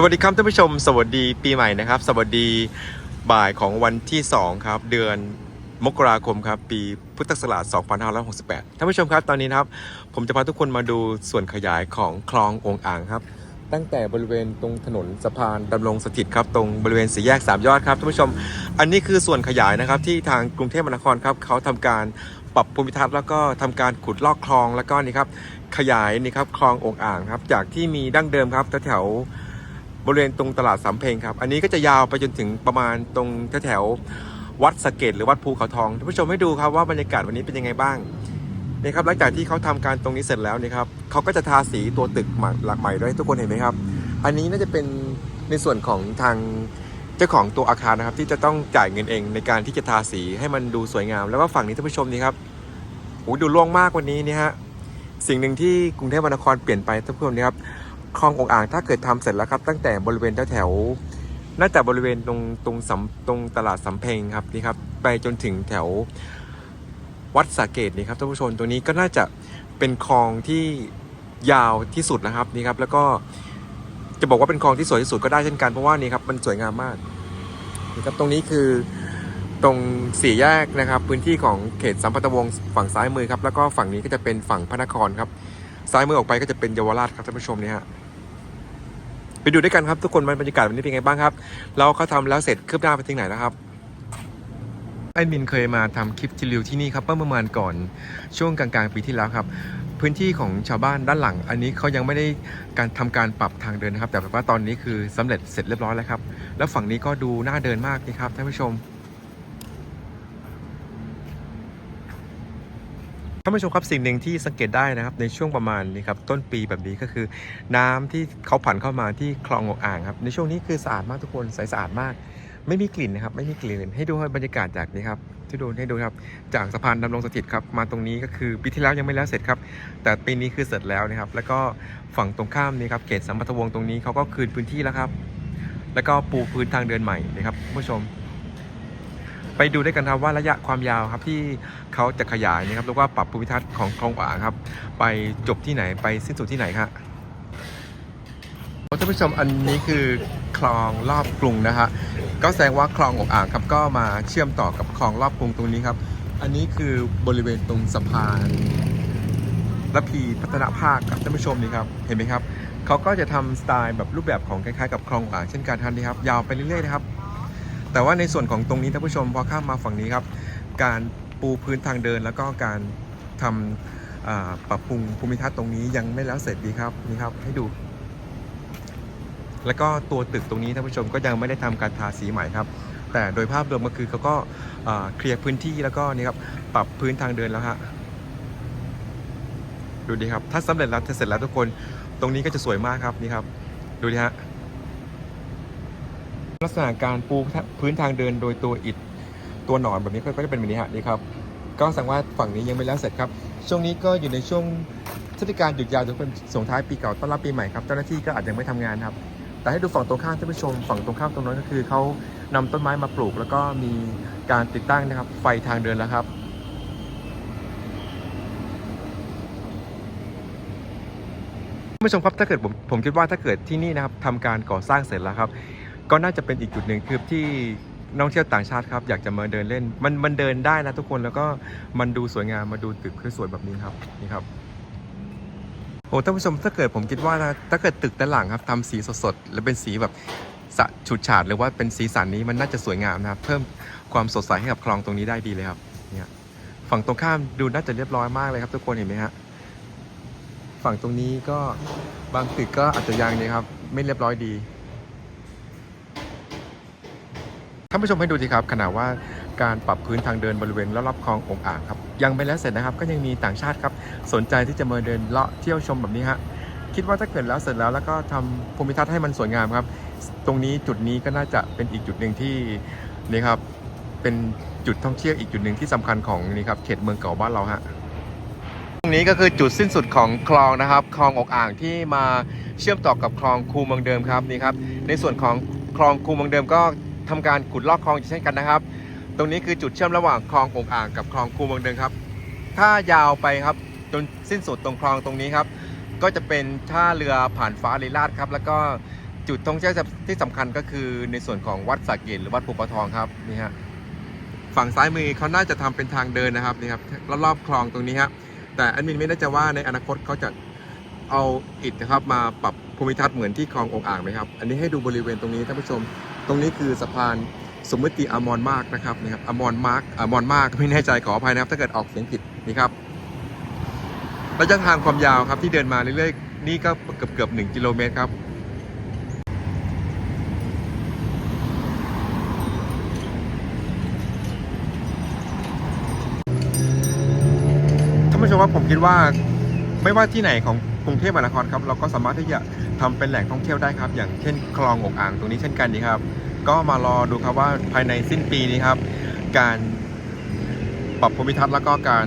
สวัสดีครับท่านผู้ชม สวัสดีปีใหม่นะครับ สวัสดีบ่ายของวันที่ 2 ครับ เดือนมกราคมครับ ปีพุทธศักราช 2568 ท่านผู้ชมครับตอนนี้นะครับ ผมจะพาทุกคนมาดูส่วนขยายของคลององอ่างครับ ตั้งแต่บริเวณตรงถนนสะพานดำรงสถิตครับ ตรงบริเวณสี่แยกสามยอดครับท่านผู้ชม อันนี้คือส่วนขยายนะครับที่ทางกรุงเทพมหานครครับเขาทำการปรับภูมิทัศน์แล้วก็ทำการขุดลอกคลองแล้วก็นี่ครับขยายนี่ครับคลององอ่างครับจากที่มีดั้งเดิมครับแถวๆ บริเวณตรงตลาดสำเพ็งครับ อันนี้ก็จะยาวไปจนถึงประมาณตรงแถวๆวัดสะเก็ดหรือวัดภูเขาทองท่านผู้ชมให้ดูครับว่าบรรยากาศวันนี้เป็นยังไงบ้างนี่ครับหลังจากที่เขาทำการตรงนี้เสร็จแล้วนี่ครับเขาก็จะทาสีตัวตึกหม่หลักใหม่ด้วยทุกคนเห็นไหมครับ อันนี้น่าจะเป็นในส่วนของทางเจ้าของตัวอาคารนะครับ ที่จะต้องจ่ายเงินเองในการที่จะทาสีให้มันดูสวยงาม แล้วก็ฝั่งนี้ท่านผู้ชมนี่ครับโอ้ดูโล่งมากวันนี้นี่ฮะสิ่งหนึ่งที่กรุงเทพมหานครเปลี่ยนไปท่านผู้ชมนี่ครับ คลององอ่างถ้าเกิดทำเสร็จแล้วครับ ตั้งแต่บริเวณแถวๆน่าจะบริเวณตรงตรงสำตรงตลาดสำเพ็งครับนี่ครับ ไปจนถึงแถววัดสาเกตนี่ครับท่านผู้ชมตรงนี้ก็น่าจะเป็นคลองที่ยาวที่สุดนะครับนี่ครับ แล้วก็จะบอกว่าเป็นคลองที่สวยที่สุดก็ได้เช่นกันเพราะว่านี่ครับมันสวยงามมากนี่ครับตรงนี้คือตรงสี่แยกนะครับ พื้นที่ของเขตสัมพันธวงศ์ฝั่งซ้ายมือครับแล้วก็ฝั่งนี้ก็จะเป็นฝั่งพระนครครับ ซ้ายมือออกไปก็จะเป็นเยาวราชครับท่านผู้ชมเนี่ยฮะ ดูด้วยกันครับทุกคนบรรยากาศวันนี้เป็นไงบ้างครับ เราเขาทำแล้วเสร็จคืบหน้าไปถึงไหนแล้วครับไอ้มินเคยมาทำคลิปทิลิวที่นี่ครับเมื่อประมาณก่อนช่วงกลางๆปีที่แล้วครับ พื้นที่ของชาวบ้านด้านหลัง อันนี้เขายังไม่ได้การทำการปรับทางเดินนะครับ แต่แบบว่าตอนนี้คือสำเร็จเสร็จเรียบร้อยแล้วครับ แล้วฝั่งนี้ก็ดูน่าเดินมากนี่ครับท่านผู้ชมานผู้ชมครับสิ่งหนึ่งที่สังเกตได้นะครับในช่วงประมาณนี้ครับต้นปีแบบนี้ก็คือ น้ำที่เขาผ่านเข้ามาที่คลององอ่างครับในช่วงนี้คือสะอาดมากทุกคนใสสะอาดมาก ไม่มีกลิ่นนะครับไม่มีกลิ่นให้ดูบรรยากาศจากนี้ครับที่ดูให้ดูครับจากสะพานดำรงสถิตครับมาตรงนี้ก็คือปีที่แล้วยังไม่แล้วเสร็จครับแต่ปีนี้คือเสร็จแล้วนะครับ แล้วก็ฝั่งตรงข้ามนี่ครับเขตสัมพันวงศ์ตรงนี้เขาก็คืนพื้นที่แล้วครับ แล้วก็ปูพื้นทางเดินใหม่นะครับผู้ชม ไปดูด้วยกันครับว่าระยะความยาวครับที่เขาจะขยายนะครับหรือว่าปรับภูมิทัศน์ของคลองอ่างครับ ไปจบที่ไหนไปสิ้นสุดที่ไหนครับท่านผู้ชมอันนี้คือคลองรอบกรุงนะฮะก็แสดงว่าคลองอ,อ่างครับก็มาเชื่อมต่อกับคลองรอบกรุงตรงนี้ครับ อันนี้คือบริเวณตรงสะพานระพีพัฒนาภาคครับท่านผู้ชมนี่ครับเห็นไหมครับเขาก็จะทำสไตล์แบบรูปแบบของคล้ายๆกับคลององอ่างเช่นกันทันนี้ครับยาวไปเรื่อยๆนะครับ แต่ว่าในส่วนของตรงนี้ท่านผู้ชมพอข้ามมาฝั่งนี้ครับ การปูพื้นทางเดินแล้วก็การทำปรับปรุงภูมิทัศน์ตรงนี้ยังไม่แล้วเสร็จดีครับนี่ครับให้ดู แล้วก็ตัวตึกตรงนี้ท่านผู้ชมก็ยังไม่ได้ทำการทาสีใหม่ครับ แต่โดยภาพรวมก็คือเขาก็เคลียร์พื้นที่แล้วก็นี่ครับปรับพื้นทางเดินแล้วฮะดูดีครับ ถ้าสำเร็จแล้วถ้าเสร็จแล้วทุกคนตรงนี้ก็จะสวยมากครับนี่ครับ ดูดิฮะ ลักษณะการปูพื้นทางเดินโดยตัวอิฐตัวหนอนแบบนี้ก็จะเป็นแบบนี้ฮะนี่ครับก็สดงว่าฝั่งนี้ยังไม่แล้วเสร็จครับช่วงนี้ก็อยู่ในช่วงเทศกาลหยุดยาวทุกคนส่งท้ายปีเก่าต้อนรับปีใหม่ครับเจ้าหน้าที่ก็อาจจะไม่ทำงานครับ แต่ให้ดูฝั่งตรงข้ามท่านผู้ชม ฝั่งตรงข้ามตรงนั้นก็คือเขานำต้นไม้มาปลูก แล้วก็มีการติดตั้งนะครับ ไฟทางเดินแล้วครับท่านผู้ชมครับถ้าเกิดผมผมคิดว่าถ้าเกิดที่นี่นะครับทำการก่อสร้างเสร็จแล้วครับ ก็น่าจะเป็นอีกจุดหนึ่งคือที่นักท่องเที่ยวต่างชาติครับ อยากจะมาเดินเล่น มันมันเดินได้นะทุกคนแล้วก็มันดูสวยงามมาดูตึกสวยๆแบบนี้ครับนี่ครับโอ้ท่านผู้ชมถ้าเกิดผมคิดว่านะถ้าเกิดตึกด้านหลังครับทำสีสดๆแล้วเป็นสีแบบสะฉูดฉาดหรือว่าเป็นสีสันนี้มันน่าจะสวยงามนะครับเพิ่มความสดใสให้กับคลองตรงนี้ได้ดีเลยครับเนี่ยฝั่งตรงข้ามดูน่าจะเรียบร้อยมากเลยครับ ทุกคนเห็นไหมฮะฝั่งตรงนี้ก็บางตึกก็อาจจะยังเนี่ยครับ ไม่เรียบร้อยดี ท่านผู้ชมให้ดูสิครับขณะว่าการปรับพื้นทางเดินบริเวณรอบๆคลององอ่างครับยังไม่แล้วเสร็จนะครับ ก็ยังมีต่างชาติครับสนใจที่จะมาเดินเลาะเที่ยวชมแบบนี้ฮะคิดว่าถ้าเกิดแล้วเสร็จแล้วแล้วก็ทำภูมิทัศน์ให้มันสวยงามครับ ตรงนี้จุดนี้ก็น่าจะเป็นอีกจุดหนึ่งที่นี่ครับเป็นจุดท่องเที่ยวอีกจุดหนึ่งที่สำคัญของนี่ครับเขตเมืองเก่าบ้านเราฮะตรงนี้ก็คือจุดสิ้นสุดของคลองนะครับ คลองอกอ่างที่มาเชื่อมต่อกับคลองคูเมืองเดิมครับนี่ครับในส่วนของคลองคูเมืองเดิมก็ ทำการขุดลอกคลองเช่นกันนะครับ ตรงนี้คือจุดเชื่อมระหว่างคลองอกอ่างกับคลองคูเมืองเดิมครับ ถ้ายาวไปครับจนสิ้นสุดตรงคลองตรงนี้ครับ ก็จะเป็นท่าเรือผ่านฟ้าลีลาดครับ แล้วก็จุดท่องเที่ยวที่สำคัญก็คือในส่วนของวัดสระเกตหรือวัดภูปะทองครับนี่ฮะฝั่งซ้ายมือเขาน่าจะทำเป็นทางเดินนะครับนี่ครับรอบๆคลองตรงนี้ฮะแต่แอดมินไม่แน่ใจว่าในอนาคตเขาจะเอาอิฐนะครับมาปรับภูมิทัศน์เหมือนที่คลององอ่างไหมครับ อันนี้ให้ดูบริเวณตรงนี้ท่านผู้ชม ตรงนี้คือสะพานสมมติอมรมากนะครับนี่ครับอมรมากอมรมากไม่แน่ใจขออภัยนะครับ ถ้าเกิดออกเสียงผิดนี่ครับระยะทางความยาวครับที่เดินมาเรื่อยๆนี่ก็เกือบเกือบๆหนึ่งกิโลเมตรครับท่านผู้ชมครับผมคิดว่าไม่ว่าที่ไหนของกรุงเทพมหานครครับ เราก็สามารถที่จะ ทำเป็นแหล่งท่องเที่ยวได้ครับ อย่างเช่นคลองอกอ่างตรงนี้เช่นกันดีครับ ก็มารอดูครับว่าภายในสิ้นปีนี้ครับ การปรับภูมิทัศน์แล้วก็การ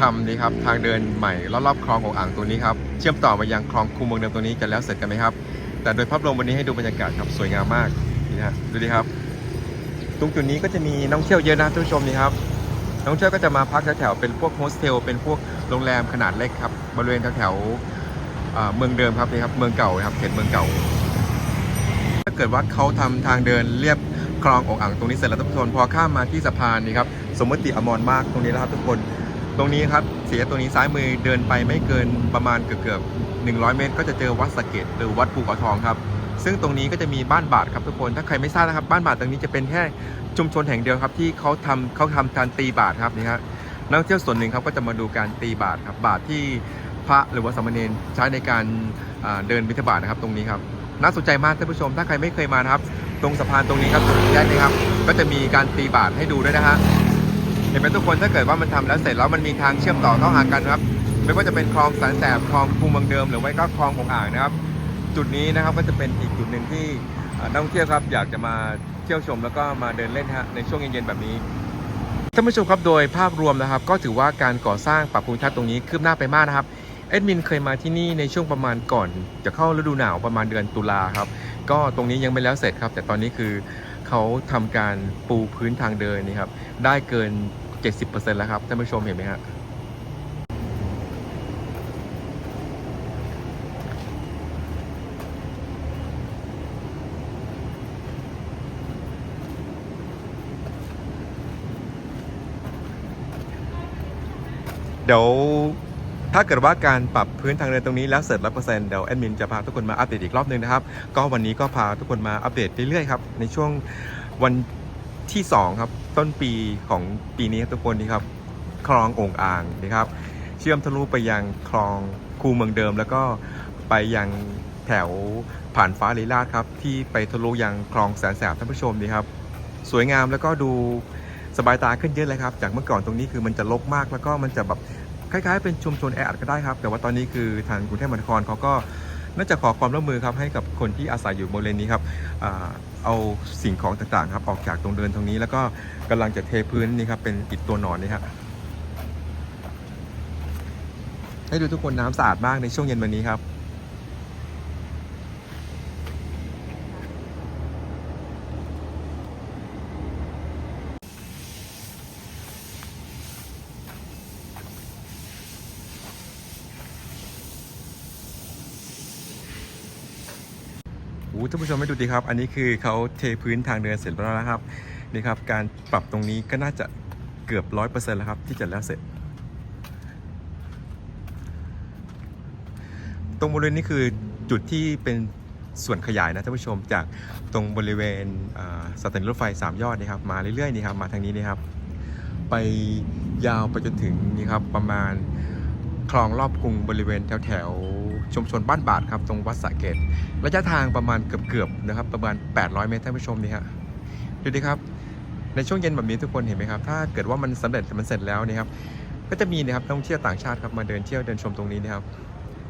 ทำนี่ครับทางเดินใหม่รอบๆคลองอกอ่างตรงนี้ครับเชื่อมต่อมายังคลองคูเมืองเดิมตรงนี้จะแล้วเสร็จกันไหมครับ แต่โดยภาพรวมวันนี้ให้ดูบรรยากาศครับสวยงามมากนี่ฮะดูดิครับ ตรงจุดนี้ก็จะมีนักท่องเที่ยวเยอะนะท่านผู้ชมนี่ครับนักท่องเที่ยวก็จะมาพักแถวๆเป็นพวกโฮสเทลเป็นพวกโรงแรมขนาดเล็กครับบริเวณแถวๆ เมืองเดิมครับนี่ครับเมืองเก่านะครับเขตเมืองเก่า ถ้าเกิดว่าเขาทำทางเดินเรียบคลองอกอ่างตรงนี้เสร็จแล้วทุกคนพอข้ามมาที่สะพานนี่ครับสมมติอมรมากตรงนี้นะครับทุกคนตรงนี้ครับเสียตรงนี้ซ้ายมือเดินไปไม่เกินประมาณเกือบๆ100 เมตร ก็จะเจอวัดสะเก็ดหรือวัดภูเขาทองครับซึ่งตรงนี้ก็จะมีบ้านบาทครับทุกคนถ้าใครไม่ทราบนะครับบ้านบาทตรงนี้จะเป็นแค่ชุมชนแห่งเดียวครับที่เขาทำเขาทำการตีบาทครับนี่ฮะนักท่องเที่ยวส่วนหนึ่งครับก็จะมาดูการตีบาทครับบาทที่ พระหรือว่าสามเณรใช้ในการเดินบิณฑบาตนะครับตรงนี้ครับน่าสนใจมากท่านผู้ชม ถ้าใครไม่เคยมานะครับ ตรงสะพานตรงนี้ครับตรงแยกนี้ครับ ก็จะมีการตีบาทให้ดูด้วยนะฮะเห็นไหมทุกคนถ้าเกิดว่ามันทำแล้วเสร็จแล้วมันมีทางเชื่อมต่อเข้าหากันครับ ไม่ว่าจะเป็นคลองแสนแสบคลองคูมืองเดิมหรือไม่ก็คลองของอ่างนะครับ จุดนี้นะครับก็จะเป็นอีกจุดหนึ่งที่เอ่อนักท่องเที่ยวครับ อยากจะมาเที่ยวชมแล้วก็มาเดินเล่นฮะในช่วงเย็นๆแบบนี้ท่านผู้ชมครับโดยภาพรวมนะครับ ก็ถือว่าการก่อสร้างปรับปรุงทัศน์ตรงนี้คืบหน้าไปมากนะครับ เอดมินเคยมาที่นี่ในช่วงประมาณก่อน จะเข้าฤดูหนาวประมาณเดือนตุลาครับ ก็ตรงนี้ยังไม่แล้วเสร็จครับ แต่ตอนนี้คือเขาทำการปูพื้นทางเดินนี่ครับ ได้เกิน 70%แล้วครับท่านผู้ชมเห็นไหมฮะเดี๋ยว ถ้าเกิดว่าการปรับพื้นทางเดินตรงนี้แล้วเสร็จร้อยเปอร์เซ็นต์เดี๋ยวแอดมินจะพาทุกคนมาอัปเดตอีกรอบหนึงนะครับ ก็วันนี้ก็พาทุกคนมาอัปเดตเรื่อยๆครับ ในช่วงวันที่ 2 ครับ ต้นปีของปีนี้ทุกคนนี่ครับ คลององอ่างนะครับ เชื่อมทะลุไปยังคลองคูเมืองเดิม แล้วก็ไปยังแถวผ่านฟ้าลีลาดครับ ที่ไปทะลุยังคลองแสนแสบท่านผู้ชมดีครับ สวยงามแล้วก็ดูสบายตาขึ้นเยอะเลยครับ จากเมื่อก่อนตรงนี้คือมันจะรกมากแล้วก็มันจะแบบ คล้ายๆเป็นชุมชนแออัดก็ได้ครับ แต่ว่าตอนนี้คือทางกรุงเทพมหานครเขาก็น่าจะขอความร่วมมือครับให้กับคนที่อาศัยอยู่บริเวณนี้ครับเอาสิ่งของต่างๆครับออกจากตรงเดินตรงนี้ แล้วก็กำลังจะเทพื้นนี่ครับเป็นอิฐตัวหนอนนี่ครับให้ดูทุกคนน้ำสะอาดมากในช่วงเย็นวันนี้ครับ อ้ท่านผู้ชมไม่ดูดีครับ อันนี้คือเขาเทพื้นทางเดินเสร็จแล้วนะครับนี่ครับ การปรับตรงนี้ก็น่าจะเกือบร้อยเปอร์เซ็นต์แล้วครับที่จะแล้วเสร็จ ตรงบริเวณนี้คือจุดที่เป็นส่วนขยายนะท่านผู้ชมจากตรงบริเวณสถานีรถไฟสามยอดนี่ครับมาเรื่อยๆนี่ครับมาทางนี้นี่ครับ ไปยาวไปจนถึงนี่ครับประมาณคลองรอบกรุงบริเวณแถวๆ ชุมชนบ้านบาทครับตรงวัดสะเกตระยะทางประมาณเกือบๆนะครับประมาณ 800 เมตรท่านผู้ชมนี่ฮะดูดิครับในช่วงเย็นแบบนี้ทุกคนเห็นไหมครับถ้าเกิดว่ามันสำเร็จมันเสร็จแล้วนี่ครับก็จะมีนะครับนักท่องเที่ยวต่างชาติครับมาเดินเที่ยวเดินชมตรงนี้นะครับ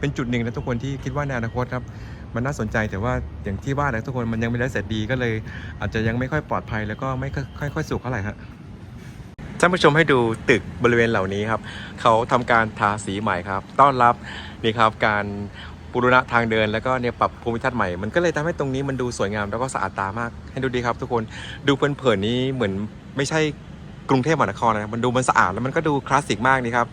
เป็นจุดหนึ่งนะทุกคนที่คิดว่าในอนาคตครับมันน่าสนใจแต่ว่าอย่างที่ว่านะทุกคนมันยังไม่ได้เสร็จดีก็เลย อาจจะยังไม่ค่อยปลอดภัยแล้วก็ไม่ค่อยค่อยสุขเท่าไหร่ฮะ ท่านผู้ชมให้ดูตึกบริเวณเหล่านี้ครับ เขาทำการทาสีใหม่ครับ ต้อนรับนี่ครับการปูรณะทางเดินแล้วก็เนี่ยปรับภูมิทัศน์ใหม่ มันก็เลยทำให้ตรงนี้มันดูสวยงามแล้วก็สะอาดตามาก ให้ดูดีครับ ทุกคน ดูเพลินๆนี้เหมือนไม่ใช่กรุงเทพมหานครนะ มันดูมันสะอาดแล้วมันก็ดูคลาสสิกมากนี่ครับ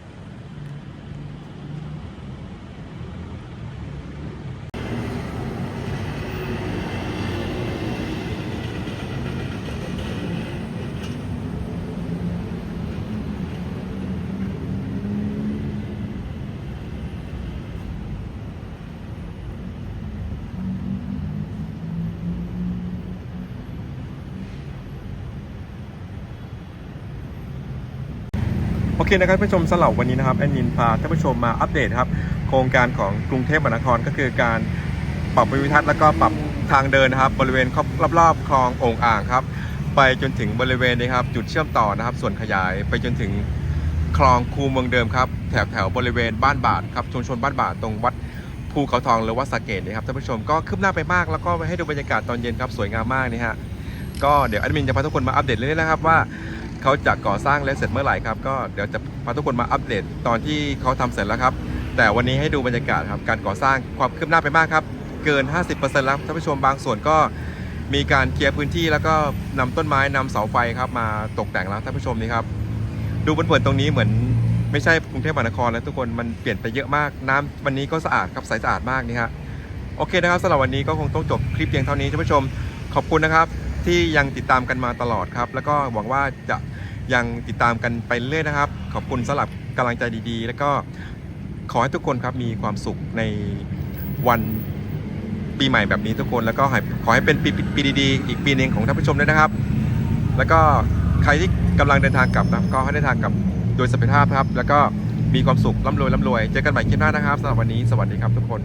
เคนะครับท่านผู้ชมสำหรับวันนี้นะครับแอดมินพาท่านผู้ชมมาอัปเดตครับโครงการของกรุงเทพมหานครก็คือการปรับภูมิทัศน์แล้วก็ปรับทางเดินนะครับ บริเวณรอบๆคลององอ่างครับ ไปจนถึงบริเวณนี้ครับจุดเชื่อมต่อนะครับ ส่วนขยายไปจนถึงคลองคูเมืองเดิมครับแถวแถวๆบริเวณบ้านบาทครับชุมชนบ้านบาทตรงวัดภูเขาทองหรือวัดสะเกดนะครับท่านผู้ชมก็คืบหน้าไปมาก แล้วก็ให้ดูบรรยากาศตอนเย็นครับสวยงามมากนี่ฮะก็เดี๋ยวแอดมินจะพาทุกคนมาอัปเดตเรื่อยๆนะครับว่า เขาจะก่อสร้างและเสร็จเมื่อไหร่ครับก็เดี๋ยวจะพาทุกคนมาอัปเดตตอนที่เขาทำเสร็จแล้วครับ แต่วันนี้ให้ดูบรรยากาศครับการก่อสร้างความคืบหน้าไปมากครับ เกิน 50%แล้วท่านผู้ชมบางส่วนก็มีการเคลียร์พื้นที่แล้วก็นำต้นไม้นำเสาไฟครับมาตกแต่งแล้วท่านผู้ชมนี่ครับดูเผินตรงนี้เหมือนไม่ใช่กรุงเทพมหานครแล้วทุกคนมันเปลี่ยนไปเยอะมากน้ำวันนี้ก็สะอาดครับใสสะอาดมากนี่ฮะโอเคนะครับสำหรับวันนี้ก็คงต้องจบคลิปเพียงเท่านี้ท่านผู้ชม ขอบคุณนะครับที่ยังติดตามกันมาตลอดครับ แล้วก็หวังว่าจะ ยังติดตามกันไปเรื่อยนะครับ ขอบคุณสำหรับกำลังใจดีๆ แล้วก็ขอให้ทุกคนครับมีความสุขในวันปีใหม่แบบนี้ทุกคนแล้วก็ขอให้เป็นปีปีดีๆ อีกปีหนึ่งของท่านผู้ชมด้วยนะครับ แล้วก็ใครที่กำลังเดินทางกลับนะก็ให้เดินทางกลับโดยสวัสดิภาพครับ แล้วก็มีความสุขร่ำรวยร่ำรวย เจอกันใหม่คลิปหน้านะครับสำหรับวันนี้สวัสดีครับทุกคน